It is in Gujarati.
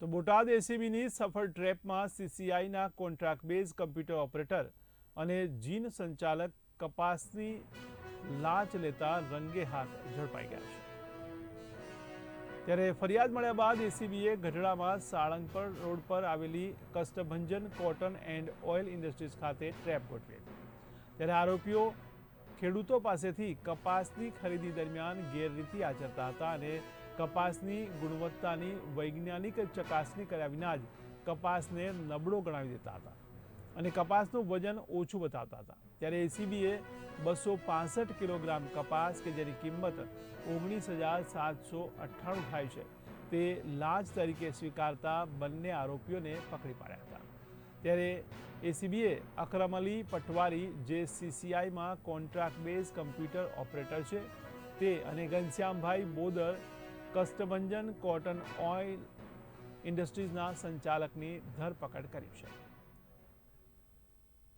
તો બોટાદ એસીબીની સફળ ટ્રેપમાં સીસીઆઈના કોન્ટ્રાક્ટ બેઝ કમ્પ્યુટર ઓપરેટર અને જીન સંચાલક કપાસની લાંચ લેતા રંગે હાથ ઝડપાઈ ગયા છે. ત્યારે ફરિયાદ મળ્યા બાદ એસીબીએ ગઢડામાં સાળંગપર રોડ પર આવેલી Kashtabhanjan cotton and oil industries ખાતે ટ્રેપ ગોઠવી હતી. ત્યારે આરોપીઓ ખેડૂતો પાસેથી કપાસની ખરીદી દરમિયાન ગેરરીતિ આચરતા હતા અને કપાસની ગુણવત્તાની વૈજ્ઞાનિક ચકાસણી કર્યા વિના જ કપાસને નબળો ગણાવી દેતા હતા અને કપાસનું વજન ઓછું બતાવતા હતા. ત્યારે એસીબીએ બસો પાસઠ કિલોગ્રામ કપાસ કે જેની કિંમત ઓગણીસ હજાર સાતસો અઠ્ઠાણું થાય છે, તે લાંચ તરીકે સ્વીકારતા બંને આરોપીઓને પકડી પાડ્યા હતા. ત્યારે એસીબીએ અકરમ અલી પટવારી જે સીસીઆઈમાં કોન્ટ્રાક્ટ બેઝ કમ્પ્યુટર ઓપરેટર છે, તે અને ઘનશ્યામભાઈ બોદર કષ્ટભંજન કોટન ઓઇલ ઇન્ડસ્ટ્રીઝના સંચાલકની ધરપકડ કરી છે.